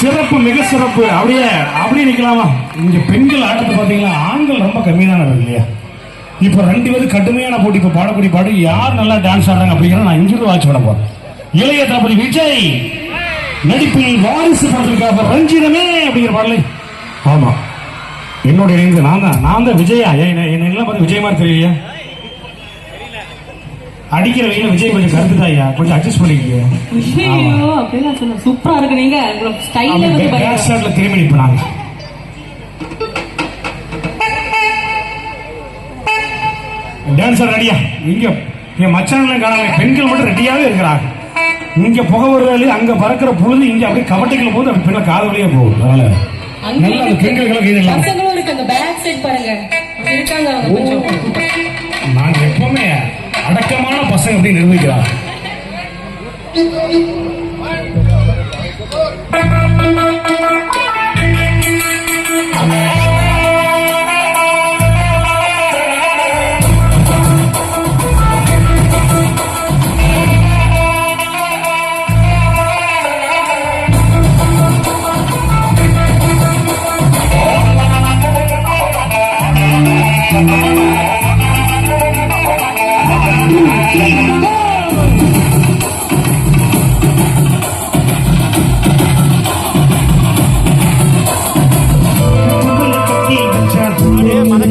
சிறப்பு மிக சிறப்பு. அப்படியே அப்படியே நிக்கலாமா? இங்க பெண்கள் ஆட்டத்தை பாத்தீங்களா ஆண்கள் ரொம்ப கம்மியான இல்லையா? இப்ப ரெண்டு பேரும் கடுமையான போட்டி இப்ப பாடக்கூடிய பாடு. யார் நல்லா டான்ஸ் ஆடுறாங்க அப்படிங்கிற நான் இங்கிருந்து வாட்ச் பண்ண போறேன். இளைய தளபதி விஜய் நடிப்பில் வாரிசு படத்திற்காக ரஞ்சிதமே அப்படிங்கிற பாடலை. ஆமா. என்னோட இணைந்து நான் தான் நான் தான் விஜயா. என்ன என்ன எல்லாம் பார்த்து விஜய் மாதிரி தெரியலையா அடிக்கிற வெயில விஜய் கொஞ்சம் கருத்து தாயா கொஞ்சம் அட்ஜஸ்ட் பண்ணிக்கங்க. ஐயோ அப்படிலாம் சொல்ல சூப்பரா இருக்கு நீங்க. ஸ்டைலே வந்து பேக் பாருங்க ஷாட்ல திரும்பி நிற்பாங்க டான்சர் ரெடியா இங்க. என் மச்சான்லாம் காணாம பெண்கள் மட்டும் ரெடியாவே இருக்கிறாங்க. இங்க புகை வருவாளி அங்க பறக்கிற பொழுது இங்க அப்படியே கவட்டைக்குள்ள போது அப்படி பின்ன காது வழியா போகுது அதனால நல்லா அந்த பெண்களுக்கெல்லாம் கைதெல்லாம் பசங்களும் இருக்கு. அந்த பேக் சைடு பாருங்க. அங்க இருக்காங்க அவங்க கொஞ்சம். நான் எப்பவுமே அடக்கமான பசங்க அப்படின்னு நிரூபிக்கிறார்